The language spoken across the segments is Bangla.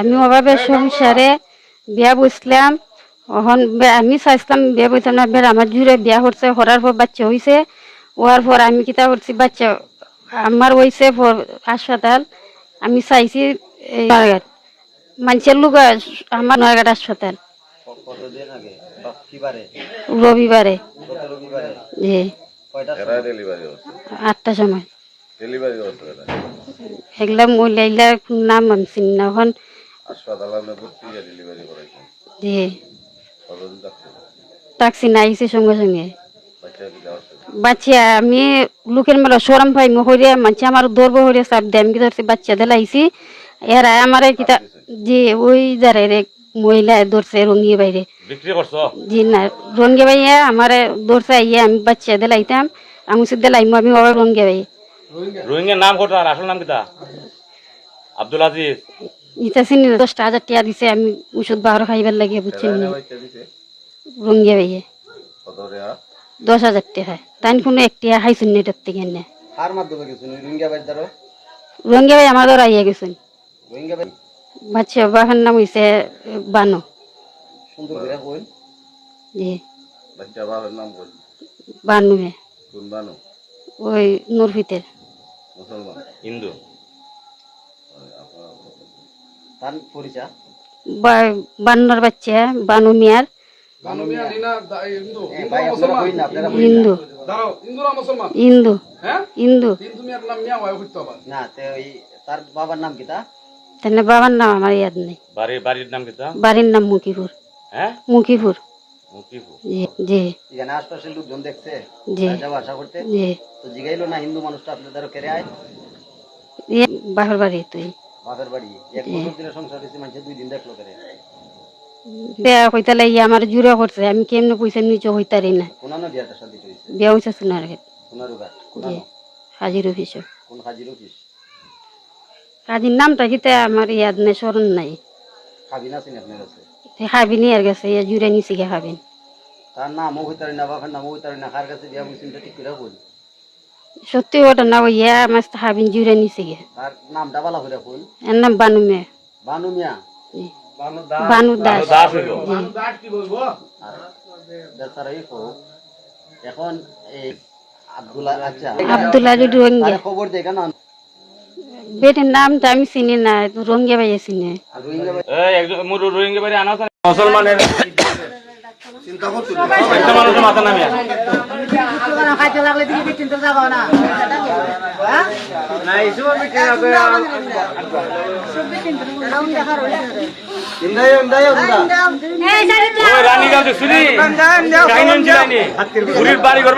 আমি অভাবে সংসারে বিয়া বসলাম। এখন আমি চাইছিলাম বিয়া বসলাম না। বের আমার জুড়ে বিয়া করছে করার পর বাচ্চা হয়েছে হওয়ার পর আমি কিতা করছি বাচ্চা আমার হয়েছে পর হাসপাতাল। আমি চাইছি এই নয়াঘাট। মানুষের লোক আমার নয়াঘাট হাসপাতাল। রবিবারে। জি। হচ্ছে আটটার সময়। ডেলিভারি হচ্ছে এগুলা মহিলা এগুলা নাম আমি চিনি না। এখন হাসপাতালে আপনি ভর্তি হয়ে ডেলিভারি করাইছেন জি। কতদিন থাকছে ট্যাক্সি না আইসে সঙ্গে সঙ্গে। বাচ্চা আমি লোকের মেলা সরম পাই মহরিয়া মানছি আমার দৌড়বো হরিয়া চাপ দিয়ে আমি কি ধরছি বাচ্চা দিলাইছি এরা আমার কিতা জি ওই যারে রে মহিলা ধরছে রঙ্গিয়ে বাইরে। বিক্রি করছ? জি না রঙ্গে ভাইয়া আমার ধরছে আইয়া আমি বাচ্চা দিলাইতাম আমি সে দিলাইমু আমি ভাই রোহিঙ্গার নাম কত আসল নাম কিতা? আব্দুল আজিজ। চিনি না, দশটা হাজার টাকা দিছে আমি ওষুধ বারো খাইবার লাগে বুঝছি না। বাচ্চা দিছে রঙ্গে ভাইয়া দশ হাজার টাকা তাই কোনো একটিয়া খাইছুন না এটার থেকে না কার মাধ্যমে গেছেন? ওই রোহিঙ্গা বাড়ি দ্বারা? রঙ্গে ভাই আমার ধর আইয়া গেছেন। বাচ্চা বাবার নাম হয়েছে বানো। বানু বানু? ওই নুরফিতের হিন্দু? তার পরিচয় বান্নর বাচ্চা বানু মিয়ার। হিন্দু। হিন্দু। হিন্দু। হ্যাঁ? হিন্দু। হিন্দু মিয়ার নাম মিয়া হয় হইতো আবার। না তে ওই তার বাবার নাম কি তা? তেনে বাবার নাম আমার ইয়াদ নেই। বাড়ির বাড়ির নাম কিতা বাড়ির নাম মুখিপুর হ্যাঁ? মুকিপুর। জি জি। এখানে আশপাশের লোকজন দেখছে? জি। যাওয়া আসা করতে? জি। তো জিগাইলো না হিন্দু মানুষটা আপনাদের কেড়ে আয়? ইয়ে বাপের বাড়ি তুই। বাপের বাড়ি। এক বছর দিনের সংসার হয়েছে মানুষে দুই দিন দেখল করে বিয়া হইতালে আমার জুড়ে করছে আমি কেমনে পয়সা নিচে হইতারি না। কোনানো বিয়াটা শান্তি হয়েছে বিয়া হয়েছে সোনার ঘাট। সোনারু ঘাট হাজির অফিস। কোন হাজির অফিস? কাজীর নামটা কিতা আমার ইয়াদ নেই স্মরণ নাই। খাবিন আছেন আপনার কাছে? খাবিনি আর গেছে ইয়ে জুড়ে নিছি গে খাবিন। তার নামও হইতারি না বাপের নামও হইতারি না কার কাছে বিয়া বুঝছেন ঠিক করে বল। সত্যি ওটা না ওই ইয়া আমার খাবিন জুড়ে নিছি গে। তার নামটা বালা করে বল এর নাম বানু মে বানু মিয়া? জি। বানু দাস। দাস। হইল। আর বেচারা এই হোক এখন এই আব্দুল্লাহ আচ্ছা। আব্দুল্লাহ রোহিঙ্গা খবর দে কেন? বেটির নামটা আমি চিনি না রঙ্গে ভাইয়া চিনি। রোহিঙ্গা এই একজন মোর রোহিঙ্গা বাড়ি আনা আছে মুসলমানের চিন্তা করছ মানুষের মাথা নামিয়া ওই রানীগাঁও যে শুনি। কাহিনী ছিলানি বুড়ির বাড়ি ঘর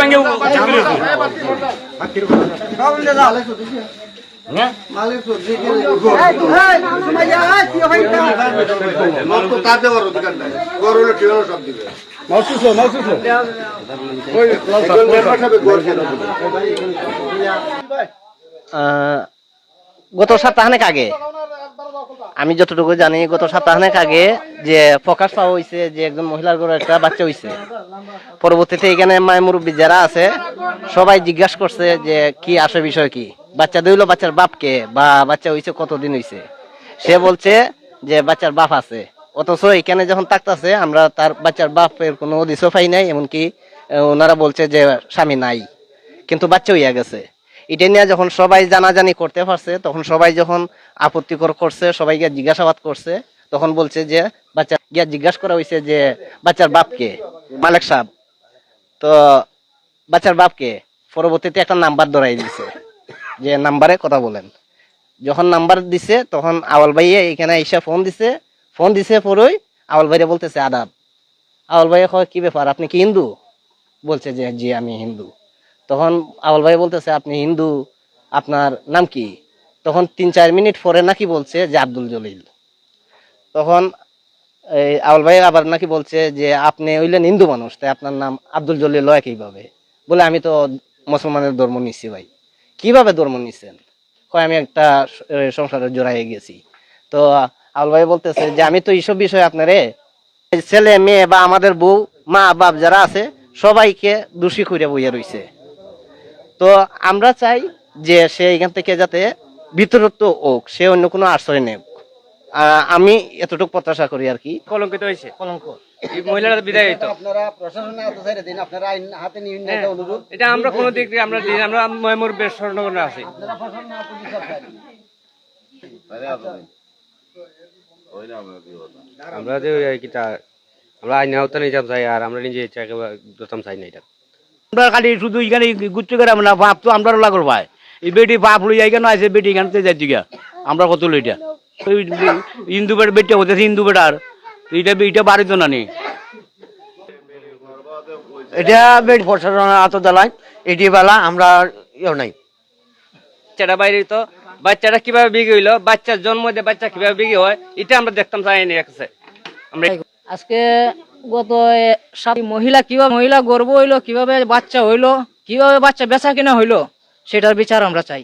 ভাঙে চাকরি হ্যাঁ আহ, গত সপ্তাহখানেক আগে আমি যতটুকু জানি গত সপ্তাহখানেক আগে যে প্রকাশ পাওয়া হয়েছে যে একজন মহিলার ঘরে একটা বাচ্চা হয়েছে পরবর্তীতে এখানে মায় মুরব্বী যারা আছে সবাই জিজ্ঞাসা করছে যে কি আসে বিষয় কি? বাচ্চা দিল বাচ্চার বাপকে বা বাচ্চা হয়েছে কতদিন হয়েছে সে বলছে যে বাচ্চার বাপ আছে। অথচ এখানে যখন তাকতাছে, আমরা তার বাচ্চার বাপের কোনো দিশও পাই নাই, এমনকি ওনারা বলছে যে স্বামী নাই, কিন্তু বাচ্চা হইয়া গেছে। এটা নিয়ে যখন সবাই জানাজানি করতে পারছে, তখন সবাই যখন আপত্তিকর করছে, সবাই সবাইকে জিজ্ঞাসাবাদ করছে, তখন বলছে যে বাচ্চা, গিয়া জিজ্ঞাসা করা হয়েছে যে বাচ্চার বাপকে মালিক সাহেব। তো বাচ্চার বাপকে পরবর্তীতে একটা নাম্বার ধরাই দিছে, যে নাম্বারে কথা বলেন। যখন নাম্বার দিছে, তখন আওয়াল ভাইয়ে এখানে এসে ফোন দিছে ফোন দিছে পরই আওয়াল ভাইরে বলতেছে, আদাব। আওয়াল ভাইয়া কয়, কি ব্যাপার, আপনি কি হিন্দু? বলছে যে, জি, আমি হিন্দু। তখন আওয়াল ভাই বলতেছে, আপনি হিন্দু, আপনার নাম কি? তখন তিন চার মিনিট পরে নাকি বলছে যে, আব্দুল জলিল। তখন এই আউল ভাই আবার নাকি বলছে যে, আপনি হইলেন হিন্দু মানুষ, তাই আপনার নাম আব্দুল জলিল লয় কীভাবে? বলে, আমি তো মুসলমানের ধর্ম নিচ্ছি ভাই। কীভাবে ধর্ম নিচ্ছেন কয়, আমি একটা সংসারে জড়াই গেছি। তো আউল ভাই বলতেছে যে আমি তো এইসব বিষয়ে আপনারে ছেলে মেয়ে বা আমাদের বউ মা বাপ যারা আছে সবাইকে দোষী করে বইয়া রইছে। তো আমরা চাই যে সে এখান থেকে যাতে বিতরত্ব হোক সে অন্য কোনো আশ্রয় আহ, আমি এতটুকু প্রত্যাশা করি আর কি। কলঙ্কিত হয়েছে। কলঙ্ক। মহিলারা বিদায় হইতো। আপনারা প্রশাসনে এত ছেড়ে দিন আপনারা আইন হাতে নিয়ে নিয়ে একটা অনুরোধ। এটা আমরা কোনো দিক দিয়ে আমরা আমরা ময়মুর বেশ স্বর্ণগণে আছি। আপনারা প্রশাসন না পুলিশ সরকার আমরা যে কিটা আমরা আইন আওতা নিয়ে চাই আর আমরা নিজে ইচ্ছা প্রথম চাই না এটা। আমরা খালি শুধু এখানে গেলাম না বাপ তো আমরা লাগর ভাই। এই বেটি বাপ লই এখানে আছে বেটি এখান যাই দিকে আমরা কত লইটা? ওই হিন্দু বেটা বেটি হতেছে হিন্দু বেটার এইটা এইটা বাড়িত না নি এটা বেট প্রশাসন আত দেলায় এটি বেলা আমরা ইয়ে নাই। বাচ্চাটা বাইরে তো বাচ্চাটা কীভাবে বিক্রি হইল, বাচ্চার জন্ম দিয়ে বাচ্চা কীভাবে বিক্রি হয়, এটা আমরা দেখতাম চাইনি কাছে। আমরা আজকে গত মহিলা কীভাবে মহিলা গর্ব হইল, কীভাবে বাচ্চা হইল, কীভাবে বাচ্চা বেচা কিনা হইল, সেটার বিচার আমরা চাই।